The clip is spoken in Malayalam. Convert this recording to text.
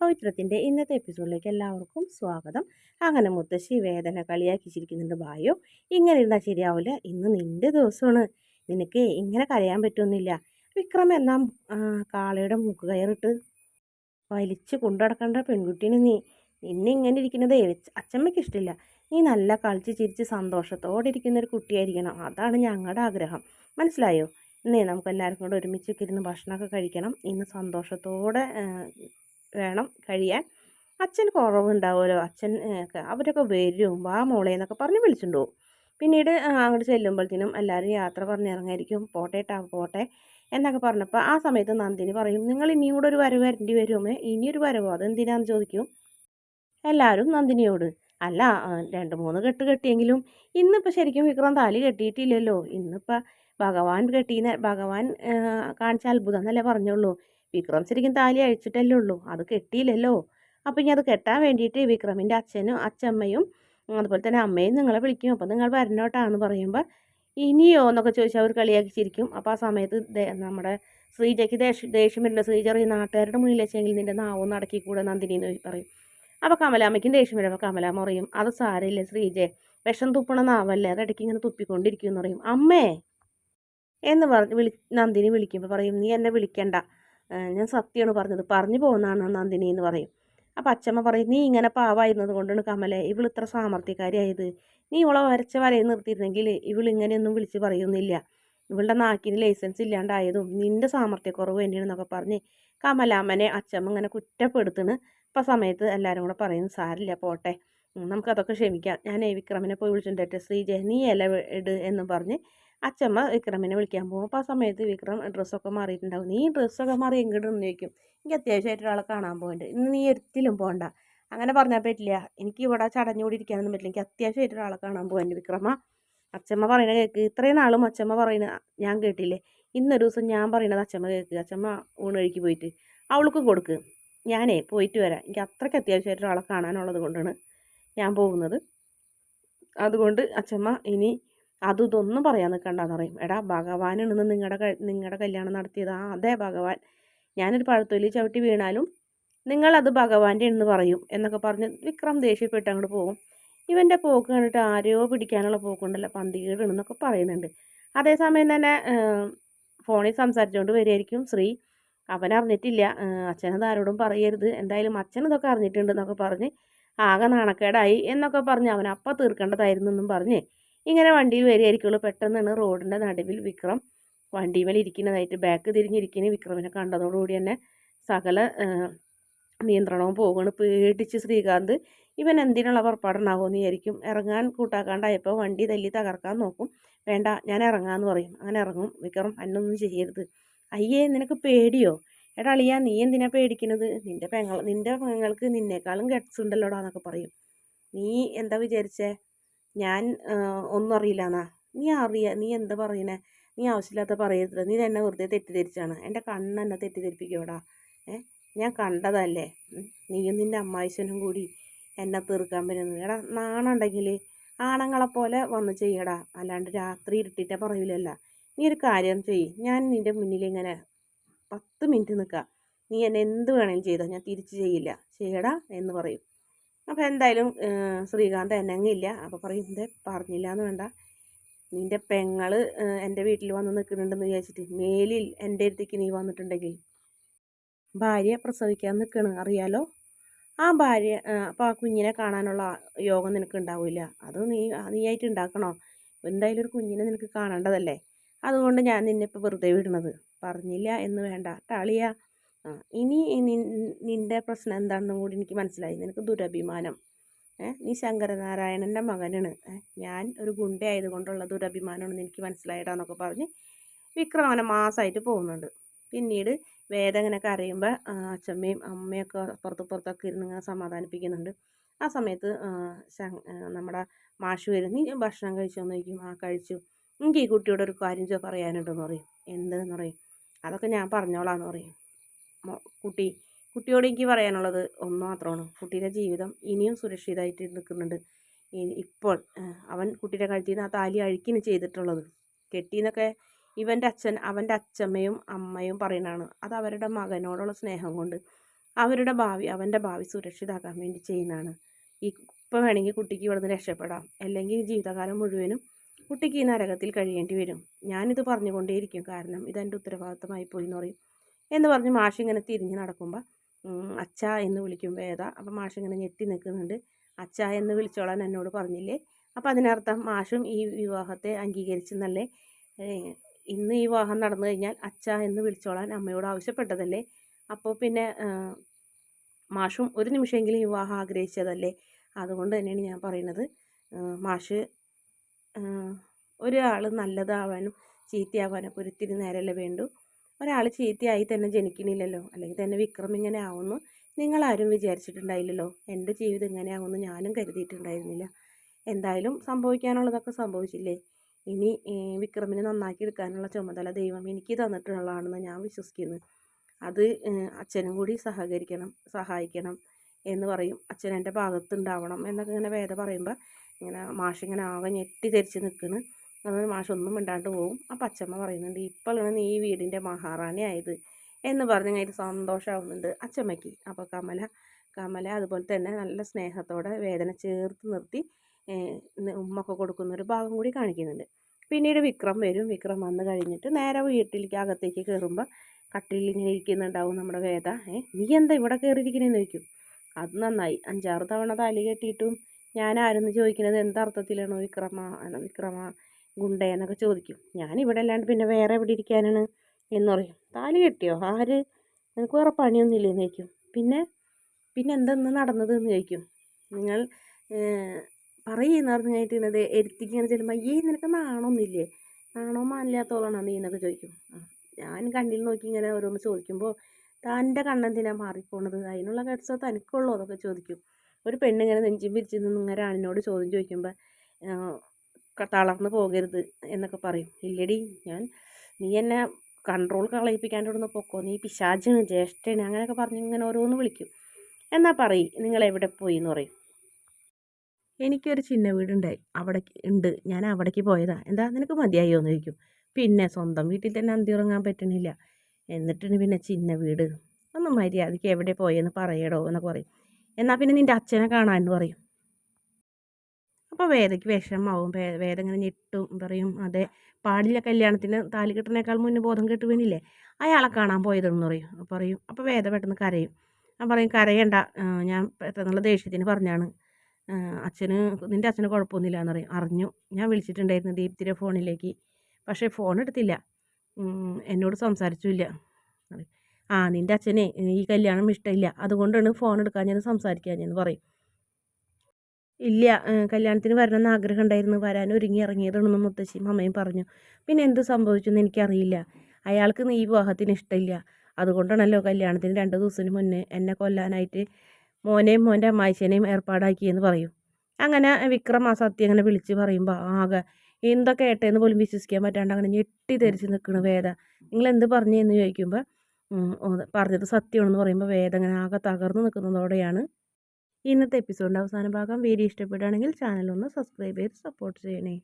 പവിത്രത്തിന്റെ ഇന്നത്തെ എപ്പിസോഡിലേക്ക് എല്ലാവർക്കും സ്വാഗതം. അങ്ങനെ മുത്തശ്ശി വേദന കളിയാക്കി ചിരിക്കുന്നുണ്ട് ബായോ ഇങ്ങനെ ഇരുന്നാൽ ശരിയാവില്ല ഇന്ന് നിന്റെ ദിവസമാണ്. നിനക്ക് ഇങ്ങനെ കരയാൻ പറ്റുമെന്നില്ല വിക്രം എന്നാ കാളയുടെ മൂക്ക് കയറിട്ട് വലിച്ച് കൊണ്ടുനടക്കേണ്ട പെൺകുട്ടീനെ നീ. നിന്നെ ഇങ്ങനെ ഇരിക്കുന്നത് അച്ചമ്മയ്ക്ക് ഇഷ്ടമില്ല നീ നല്ല കളിച്ച് ചിരിച്ച് സന്തോഷത്തോടെ ഇരിക്കുന്ന ഒരു കുട്ടിയായിരിക്കണം. അതാണ് ഞങ്ങളുടെ ആഗ്രഹം. മനസ്സിലായോ? ഇന്നേ നമുക്ക് എല്ലാവർക്കും കൂടെ ഒരുമിച്ചൊക്കെ ഇരുന്ന് ഭക്ഷണമൊക്കെ കഴിക്കണം. ഇന്ന് സന്തോഷത്തോടെ വേണം കഴിയാൻ. അച്ഛൻ കുറവുണ്ടാവുമല്ലോ അച്ഛൻ അവരൊക്കെ വരും. വാ മോളെ എന്നൊക്കെ പറഞ്ഞ് വിളിച്ചിട്ടുണ്ടാവും പിന്നീട് അങ്ങോട്ട് ചെല്ലുമ്പോഴത്തേനും എല്ലാവരും യാത്ര പറഞ്ഞിറങ്ങായിരിക്കും. പോട്ടെ ട്ടാ പോട്ടെ എന്നൊക്കെ പറഞ്ഞപ്പോൾ ആ സമയത്ത് നന്ദിനി പറയും നിങ്ങൾ ഇനിയും കൂടെ ഒരു വരവ് വരേണ്ടി വരുമേ? ഇനിയൊരു വരവോ? അതെന്തിനാന്ന് ചോദിക്കും? എല്ലാവരും നന്ദിനിയോട് അല്ല രണ്ട് മൂന്ന് കെട്ട് കെട്ടിയെങ്കിലും ഇന്നിപ്പോൾ ശരിക്കും വിക്രം താലി കെട്ടിയിട്ടില്ലല്ലോ. ഇന്നിപ്പോൾ ഭഗവാൻ കെട്ടിയെന്ന് ഭഗവാൻ കാണിച്ച അത്ഭുതം എന്നല്ലേ പറഞ്ഞുള്ളൂ. വിക്രം ശരിക്കും താലി അഴിച്ചിട്ടല്ലേ ഉള്ളൂ. അത് കെട്ടിയില്ലല്ലോ. അപ്പം ഇനി അത് കെട്ടാൻ വേണ്ടിയിട്ട് വിക്രമിന്റെ അച്ഛനും അച്ഛമ്മയും അതുപോലെ തന്നെ അമ്മയും നിങ്ങളെ വിളിക്കും. അപ്പം നിങ്ങൾ വരണോട്ടാന്ന് പറയുമ്പോൾ ഇനിയോ എന്നൊക്കെ ചോദിച്ചാൽ അവർ കളിയാക്കി ചിരിക്കും. അപ്പോൾ ആ സമയത്ത് നമ്മുടെ ശ്രീജയ്ക്ക് ദേഷ്യം ദേഷ്യം വരുന്ന ശ്രീജ പറയും നാട്ടുകാരുടെ മുന്നിൽ വെച്ചെങ്കിൽ നിന്റെ നാവും നടക്കി കൂടെ നന്ദിനി എന്ന് പറയും. അപ്പോൾ കമലാമ്മയ്ക്കും ദേഷ്യം വരും. അപ്പോൾ കമലാമ്മ പറയും അത് സാരമില്ല ശ്രീജെ. വിഷം തുപ്പണ നാവല്ലേ. അത് ഇടയ്ക്ക് ഇങ്ങനെ തുപ്പിക്കൊണ്ടിരിക്കും എന്ന് പറയും. അമ്മേ എന്ന് പറഞ്ഞ് വിളി നന്ദിനി വിളിക്കുമ്പോൾ പറയും നീ എന്നെ വിളിക്കണ്ട. ഞാൻ സത്യമാണ് പറഞ്ഞത്. പറഞ്ഞു പോകുന്നതാണ് നന്ദിനി എന്ന് പറയും. അപ്പം അച്ഛമ്മ പറയും നീ ഇങ്ങനെ പാവായിരുന്നത് കൊണ്ടാണ് കമലെ ഇവൾ ഇത്ര സാമർത്ഥ്യക്കാരിയായത് നീ ഇവളെ വരച്ച വരയിൽ നിർത്തിയിരുന്നെങ്കിൽ ഇവൾ ഇങ്ങനെയൊന്നും വിളിച്ച് പറയുന്നില്ല. ഇവളുടെ നാക്കിന് ലൈസൻസ് ഇല്ലാണ്ടായതും നിന്റെ സാമർത്ഥ്യക്കുറവ് തന്നെയാണെന്നൊക്കെ പറഞ്ഞ് കമലാമ്മനെ അച്ഛമ്മ ഇങ്ങനെ കുറ്റപ്പെടുത്തുന്നു ഇപ്പം സമയത്ത് എല്ലാവരും കൂടെ പറയുന്നു സാരില്ല പോട്ടെ. നമുക്കതൊക്കെ ക്ഷമിക്കാം. ഞാൻ വിക്രമിനെ പോയി വിളിച്ചിട്ടുണ്ട്. ശ്രീജയ നീ ഇല ഇട് എന്നും പറഞ്ഞ് അച്ഛമ്മ വിക്രമിനെ വിളിക്കാൻ പോകും അപ്പോൾ ആ സമയത്ത് വിക്രം ഡ്രസ്സൊക്കെ മാറിയിട്ടുണ്ടാവും. നീ ഡ്രസ്സൊക്കെ മാറി എങ്ങോട്ടെന്ന് ചോദിക്കും. എനിക്ക് അത്യാവശ്യമായിട്ട് ഒരാളെ കാണാൻ പോകുന്നുണ്ട് ഇന്ന് നീ ഒരിക്കലും പോകണ്ട അങ്ങനെ പറഞ്ഞാൽ പറ്റില്ല. എനിക്ക് ഇവിടെ ചടഞ്ഞുകൂടി ഇരിക്കാനൊന്നും പറ്റില്ല. എനിക്ക് അത്യാവശ്യമായിട്ട് ഒരാളെ കാണാൻ പോകുന്നുണ്ട് വിക്രമ. അച്ഛമ്മ പറയണ കേൾക്ക് ഇത്രയും നാളും അച്ഛമ്മ പറയുന്നത് ഞാൻ കേട്ടില്ലേ? ഇന്നൊരു ദിവസം ഞാൻ പറയണത് അച്ഛമ്മ കേൾക്ക് അച്ഛമ്മ ഊണ് കഴിക്ക് പോയിട്ട് അവൾക്കും കൊടുക്ക്. ഞാനേ പോയിട്ട് വരാം. എനിക്ക് അത്രയ്ക്ക് അത്യാവശ്യമായിട്ട് ഒരാളെ കാണാനുള്ളത് കൊണ്ടാണ് ഞാൻ പോകുന്നത്. അതുകൊണ്ട് അച്ഛമ്മ ഇനി അതും ഇതൊന്നും പറയാൻ നിൽക്കണ്ടെന്ന് പറയും. എടാ ഭഗവാനാണെന്ന് നിങ്ങളുടെ നിങ്ങളുടെ കല്യാണം നടത്തിയത്. ആ അതെ ഭഗവാൻ. ഞാനൊരു പഴത്തൊലി ചവിട്ടി വീണാലും നിങ്ങളത് ഭഗവാന്റെ എന്ന് പറയും എന്നൊക്കെ പറഞ്ഞ് വിക്രം ദേഷ്യപ്പെട്ട് അങ്ങോട്ട് പോകും. ഇവന്റെ പോക്ക് കണ്ടിട്ട് ആരെയോ പിടിക്കാനുള്ള പോക്കുണ്ടല്ലോ പന്തികേടാണെന്നൊക്കെ പറയുന്നുണ്ട്. അതേസമയം തന്നെ ഫോണിൽ സംസാരിച്ചുകൊണ്ട് വരികയായിരിക്കും ശ്രീ. അവൻ അറിഞ്ഞിട്ടില്ല. അച്ഛനത് ആരോടും പറയരുത്. എന്തായാലും അച്ഛൻ ഇതൊക്കെ അറിഞ്ഞിട്ടുണ്ട് എന്നൊക്കെ പറഞ്ഞ് ആകെ നാണക്കേടായി എന്നൊക്കെ പറഞ്ഞ് അവൻ അപ്പം തീർക്കേണ്ടതായിരുന്നു എന്നും പറഞ്ഞ് ഇങ്ങനെ വണ്ടിയിൽ വരികയായിരിക്കുള്ളൂ. പെട്ടെന്നാണ് റോഡിന്റെ നടുവിൽ വിക്രം വണ്ടിമേൽ ഇരിക്കുന്നതായിട്ട് ബാക്ക് തിരിഞ്ഞിരിക്കുന്ന വിക്രമിനെ കണ്ടതോടുകൂടി തന്നെ സകല നിയന്ത്രണവും പോകുകയാണ് പേടിച്ച് ശ്രീകാന്ത് ഇവൻ എന്തിനുള്ള പുറപ്പാടുണ്ടാവുമെന്ന് വിചാരിക്കും. ഇറങ്ങാൻ കൂട്ടാക്കാണ്ടായപ്പോൾ വണ്ടി തല്ലി തകർക്കാൻ നോക്കും. വേണ്ട ഞാൻ ഇറങ്ങാമെന്ന് പറയും. അങ്ങനെ ഇറങ്ങും. വിക്രം എന്നൊന്നും ചെയ്യരുത്. അയ്യേ നിനക്ക് പേടിയോ? എടാ അളിയാ നീ എന്തിനാ പേടിക്കുന്നത്? നിന്റെ പെങ്ങൾ നിന്റെ പെങ്ങൾക്ക് നിന്നേക്കാളും ഗട്സ് ഉണ്ടല്ലോടാ എന്നൊക്കെ പറയും. നീ എന്താ വിചാരിച്ചേ? ഞാൻ ഒന്നും അറിയില്ല. എന്നാ നീ അറിയാ നീ എന്താ പറയണേ? നീ ആവശ്യമില്ലാത്ത പറയരുത്. നീ എന്നെ വെറുതെ തെറ്റിദ്ധരിച്ചാണ്. എന്റെ കണ്ണ് എന്നെ തെറ്റിദ്ധരിപ്പിക്കോടാ ഏ ഞാൻ കണ്ടതല്ലേ. നീയും നിന്റെ അമ്മായിശനും കൂടി എന്നെ തീർക്കാൻ വരുന്നു. എടാ നാണുണ്ടെങ്കിൽ ആണുങ്ങളെ പോലെ വന്ന് ചെയ്യടാ. അല്ലാണ്ട് രാത്രി ഇരുട്ടിട്ടേ പറയൂലല്ല. നീ ഒരു കാര്യം ചെയ്യ്. ഞാൻ നിന്റെ മുന്നിൽ ഇങ്ങനെ പത്ത് മിനിറ്റ് നിൽക്കാം നീ എന്നെ എന്ത് വേണമെങ്കിലും ചെയ്തോ. ഞാൻ തിരിച്ച് ചെയ്യില്ല. ചെയ്യടാ എന്ന് പറയും. അപ്പോൾ എന്തായാലും ശ്രീകാന്ത് എന്നെങ്ങില്ല അപ്പോൾ പറയും ഇതേ പറഞ്ഞില്ല എന്ന് വേണ്ട നിന്റെ പെങ്ങൾ എന്റെ വീട്ടിൽ വന്ന് നിൽക്കുന്നുണ്ടെന്ന് വിചാരിച്ചിട്ട് മേലിൽ എന്റെ അടുത്തേക്ക് നീ വന്നിട്ടുണ്ടെങ്കിൽ ഭാര്യ പ്രസവിക്കാൻ നിൽക്കണ് അറിയാലോ? ആ ഭാര്യ അപ്പോൾ ആ കുഞ്ഞിനെ കാണാനുള്ള യോഗം നിനക്ക് ഉണ്ടാവില്ല അത് നീ നീ ആയിട്ട് ഉണ്ടാക്കണോ? എന്തായാലും ഒരു കുഞ്ഞിനെ നിനക്ക് കാണേണ്ടതല്ലേ? അതുകൊണ്ട് ഞാൻ നിന്നെ ഇപ്പോൾ വെറുതെ വിടണത്. പറഞ്ഞില്ല എന്ന് വേണ്ട. ടാളിയ ആ ഇനി നിൻ- നിന്റെ പ്രശ്നം എന്താണെന്നും കൂടി എനിക്ക് മനസ്സിലായി. നിനക്ക് ദുരഭിമാനം. നീ ശങ്കരനാരായണന്റെ മകനാണ്. ഞാൻ ഒരു ഗുണ്ട ആയതുകൊണ്ടുള്ള ദുരഭിമാനമാണെന്ന് എനിക്ക് മനസ്സിലായിട്ടാന്നൊക്കെ പറഞ്ഞ് വിക്രം അവനെ മാസമായിട്ട് പോകുന്നുണ്ട്. പിന്നീട് വേദ ഇങ്ങനെ കരയുമ്പോൾ അച്ഛമ്മയും അമ്മയൊക്കെ പുറത്ത് പുറത്തൊക്കെ ഇരുന്ന് ഇങ്ങനെ സമാധാനിപ്പിക്കുന്നുണ്ട്. ആ സമയത്ത് നമ്മുടെ മാഷ് വരും നീ ഭക്ഷണം കഴിച്ചോന്ന് ചോദിക്കും ആ കഴിച്ചു. എനിക്ക് ഈ കുട്ടിയോട് ഒരു കാര്യം പറയാനുണ്ടെന്ന് പറയും. എന്തെന്ന് പറയും? അതൊക്കെ ഞാൻ പറഞ്ഞോളാന്ന് പറയും. മോ- കുട്ടി കുട്ടിയോട് എനിക്ക് പറയാനുള്ളത് ഒന്ന് മാത്രമാണ് കുട്ടിയുടെ ജീവിതം ഇനിയും സുരക്ഷിതമായിട്ട് നിൽക്കുന്നുണ്ട്. ഇപ്പോൾ അവൻ കുട്ടിയുടെ കഴുത്തിൽ നിന്ന് ആ താലി അഴുക്കിന് ചെയ്തിട്ടുള്ളത്. കെട്ടിന്നൊക്കെ ഇവന്റെ അച്ഛൻ അവന്റെ അച്ഛമ്മയും അമ്മയും പറയുന്നതാണ്. അത് അവരുടെ മകനോടുള്ള സ്നേഹം കൊണ്ട് അവരുടെ ഭാവി അവന്റെ ഭാവി സുരക്ഷിതാക്കാൻ വേണ്ടി ചെയ്യുന്നതാണ്. ഈ ഇപ്പം വേണമെങ്കിൽ കുട്ടിക്ക് ഇവിടുന്ന് രക്ഷപ്പെടാം. അല്ലെങ്കിൽ ജീവിതകാലം മുഴുവനും കുട്ടിക്ക് ഈ നരകത്തിൽ കഴിയേണ്ടി വരും. ഞാനിത് പറഞ്ഞുകൊണ്ടേയിരിക്കും. കാരണം ഇതെന്റെ ഉത്തരവാദിത്തമായി പോയി എന്ന് പറയും. എന്ന് പറഞ്ഞ് മാഷ് ഇങ്ങനെ തിരിഞ്ഞ് നടക്കുമ്പോൾ അച്ഛ എന്ന് വിളിക്കും വേദ അപ്പം മാഷ് ഇങ്ങനെ ഞെട്ടി നിൽക്കുന്നുണ്ട്. അച്ഛ എന്ന് വിളിച്ചോളാൻ എന്നോട് പറഞ്ഞില്ലേ? അപ്പം അതിനർത്ഥം മാഷും ഈ വിവാഹത്തെ അംഗീകരിച്ചെന്നല്ലേ? ഇന്ന് ഈ വിവാഹം നടന്നു കഴിഞ്ഞാൽ അച്ഛ എന്ന് വിളിച്ചോളാൻ അമ്മയോട് ആവശ്യപ്പെട്ടതല്ലേ? അപ്പോൾ പിന്നെ മാഷും ഒരു നിമിഷമെങ്കിലും വിവാഹം ആഗ്രഹിച്ചതല്ലേ? അതുകൊണ്ട് തന്നെയാണ് ഞാൻ പറയുന്നത്. മാഷ് ഒരാൾ നല്ലതാവാനും ചീത്തയാവാനൊക്കെ ഒരിത്തിരി നേരമല്ലേ വേണ്ടു. ഒരാൾ ചീത്തയായി തന്നെ ജനിക്കണില്ലല്ലോ അല്ലെങ്കിൽ തന്നെ വിക്രം ഇങ്ങനെ ആവുമെന്ന് നിങ്ങളാരും വിചാരിച്ചിട്ടുണ്ടായില്ലല്ലോ എന്റെ ജീവിതം ഇങ്ങനെ ആവുമെന്ന് ഞാനും കരുതിയിട്ടുണ്ടായിരുന്നില്ല. എന്തായാലും സംഭവിക്കാനുള്ളതൊക്കെ സംഭവിച്ചില്ലേ? ഇനി വിക്രമിനെ നന്നാക്കി എടുക്കാനുള്ള ചുമതല ദൈവം എനിക്ക് തന്നിട്ടുള്ളതാണെന്ന് ഞാൻ വിശ്വസിക്കുന്നു. അത് അച്ഛനും കൂടി സഹകരിക്കണം സഹായിക്കണം എന്ന് പറയും. അച്ഛൻ എന്റെ ഭാഗത്തുണ്ടാവണം എന്നൊക്കെ ഇങ്ങനെ വേദ പറയുമ്പോൾ ഇങ്ങനെ മാഷിങ്ങനെ ആകെ ഞെട്ടി ധരിച്ച് നിൽക്കുന്നു. അതുകൊണ്ട് മാഷൊന്നും മിണ്ടാണ്ട് പോകും ആ പച്ചമ്മ പറയുന്നുണ്ട് ഇപ്പോഴാണ് നീ വീടിന്റെ മഹാറാണി ആയത് എന്ന് പറഞ്ഞ് കഴിഞ്ഞിട്ട് സന്തോഷമാവുന്നുണ്ട് അച്ചമ്മയ്ക്ക്. അപ്പോൾ കമല കമല അതുപോലെ തന്നെ നല്ല സ്നേഹത്തോടെ വേദന ചേർത്ത് നിർത്തി ഉമ്മൊക്കെ കൊടുക്കുന്ന ഒരു ഭാഗം കൂടി കാണിക്കുന്നുണ്ട്. പിന്നീട് വിക്രം വരും. വിക്രം വന്ന് കഴിഞ്ഞിട്ട് നേരെ വീട്ടിലേക്ക് അകത്തേക്ക് കയറുമ്പോൾ കട്ടിലിൽ ഇങ്ങനെ ഇരിക്കുന്നുണ്ടാവും നമ്മുടെ വേദ. ഏ നീ എന്താ ഇവിടെ കയറിയിരിക്കണേന്ന് ചോദിക്കും. അത് നന്നായി. അഞ്ചാറ് തവണ താലി കെട്ടിയിട്ടും ഞാൻ ആരെന്ന് ചോദിക്കുന്നത് എന്തർത്ഥത്തിലാണോ വിക്രമ? വിക്രമ ഗുണ്ടയെന്നൊക്കെ ചോദിക്കും. ഞാൻ ഇവിടെ അല്ലാണ്ട് പിന്നെ വേറെ എവിടെ ഇരിക്കാനാണ്? എന്ന് പറയും. താലി കെട്ടിയോ? ആര്? നിനക്ക് വേറെ പണിയൊന്നുമില്ലെന്ന് ചോദിക്കും. പിന്നെ? പിന്നെ എന്തെന്ന് നടന്നത്? എന്ന് ചോദിക്കും. നിങ്ങൾ പറയുന്ന പറഞ്ഞു കഴിഞ്ഞിട്ട് എരുത്തിക്ക് ഇങ്ങനെ ചെല്ലുമ്പോൾ അയ്യേ നിനക്ക് നാണമൊന്നുമില്ലേ നാണോ മാനില്ലാത്തോളാണോ നീ? എന്നൊക്കെ ചോദിക്കും. ഞാൻ കണ്ണിൽ നോക്കി ഇങ്ങനെ ഓരോന്ന് ചോദിക്കുമ്പോൾ തന്റെ കണ്ണെന്തിനാ മാറിപ്പോണത്? അതിനുള്ള കട്സോ തനിക്കുള്ളൂ? അതൊക്കെ ചോദിക്കും. ഒരു പെണ്ണിങ്ങനെ നെഞ്ചും പിരിച്ച് നിന്ന് ഇങ്ങനെ ആണിനോട് ചോദ്യം ചോദിക്കുമ്പോൾ തളർന്ന് പോകരുത് എന്നൊക്കെ പറയും. ഇല്ലടി ഞാൻ നീ എന്നെ കൺട്രോൾ കളയിപ്പിക്കാണ്ട് ഇവിടുന്ന് പൊക്കോ. നീ പിശാചാണ് ജ്യേഷ്ഠന് അങ്ങനെയൊക്കെ പറഞ്ഞ് ഇങ്ങനെ ഓരോന്ന് വിളിക്കും. എന്നാൽ പറയും നിങ്ങൾ എവിടെ പോയി എന്ന് പറയും. എനിക്കൊരു ചിന്ന വീടുണ്ടായി. അവിടെ ഉണ്ട്. ഞാൻ അവിടേക്ക് പോയതാ. എന്താ നിനക്ക് മതിയായോ എന്ന് ചോദിക്കും. പിന്നെ സ്വന്തം വീട്ടിൽ തന്നെ അന്തി ഉറങ്ങാൻ പറ്റണില്ല. എന്നിട്ടാണ് പിന്നെ ചിന്ന വീട്. ഒന്ന് മര്യാദയ്ക്ക് എവിടെ പോയെന്ന് പറയടോ എന്നൊക്കെ പറയും. എന്നാൽ പിന്നെ നിന്റെ അച്ഛനെ കാണാമെന്ന് പറയും. അപ്പോൾ വേദയ്ക്ക് വിഷമാവും. വേദ ഇങ്ങനെ ഞെട്ടും പറയും അതെ പാടില്ല കല്യാണത്തിന് താലി കെട്ടിനേക്കാൾ മുന്നേ ബോധം കെട്ട് വീണില്ലേ? അയാളെ കാണാൻ പോയതെന്ന് പറയും. പറയും. അപ്പോൾ വേദ പെട്ടെന്ന് കരയും. ഞാൻ പറയും കരയണ്ട. ഞാൻ പെട്ടെന്നുള്ള ദേഷ്യത്തിന് പറഞ്ഞാണ്. അച്ഛന് നിന്റെ അച്ഛന് കുഴപ്പമൊന്നുമില്ല എന്ന് പറയും. അറിഞ്ഞു. ഞാൻ വിളിച്ചിട്ടുണ്ടായിരുന്നു ദീപ്തിയുടെ ഫോണിലേക്ക്. പക്ഷേ ഫോൺ എടുത്തില്ല എന്നോട് സംസാരിച്ചില്ല. ആ നിന്റെ അച്ഛനെ ഈ കല്യാണം ഇഷ്ടമില്ല. അതുകൊണ്ടാണ് ഫോൺ എടുക്കാൻ ഞാൻ സംസാരിക്കാൻ ഞാൻ പറയും. ഇല്ല കല്യാണത്തിന് വരണമെന്ന് ആഗ്രഹം ഉണ്ടായിരുന്നു വരാൻ ഒരുങ്ങി ഇറങ്ങിയതാണെന്ന് മുത്തശ്ശിയും അമ്മയും പറഞ്ഞു. പിന്നെ എന്ത് സംഭവിച്ചെന്ന് എനിക്കറിയില്ല. അയാൾക്ക് ഈ വിവാഹത്തിന് ഇഷ്ടമില്ല. അതുകൊണ്ടാണല്ലോ കല്യാണത്തിന് രണ്ട് ദിവസത്തിന് മുന്നേ എന്നെ കൊല്ലാനായിട്ട് മോനെയും മോന്റെ അമ്മായിച്ചനെയും ഏർപ്പാടാക്കിയെന്ന് പറയും. അങ്ങനെ വിക്രം ആ സത്യം അങ്ങനെ വിളിച്ച് പറയുമ്പോൾ ആകെ എന്തൊക്കെ കേട്ടേന്ന് പോലും വിശ്വസിക്കാൻ പറ്റാണ്ട് അങ്ങനെ ഞെട്ടി ധരിച്ച് നിൽക്കണ വേദ. നിങ്ങൾ എന്ത് പറഞ്ഞു എന്ന് ചോദിക്കുമ്പോൾ പറഞ്ഞത് സത്യമാണെന്ന് പറയുമ്പോൾ വേദ അങ്ങനെ ആകെ തകർന്നു നിൽക്കുന്നതോടെയാണ് ഇന്നത്തെ എപ്പിസോഡിന്റെ അവസാന ഭാഗം വീഡിയോ ഇഷ്ടപ്പെടുകയാണെങ്കിൽ ചാനൽ ഒന്ന് സബ്സ്ക്രൈബ് ചെയ്ത് സപ്പോർട്ട് ചെയ്യണേ.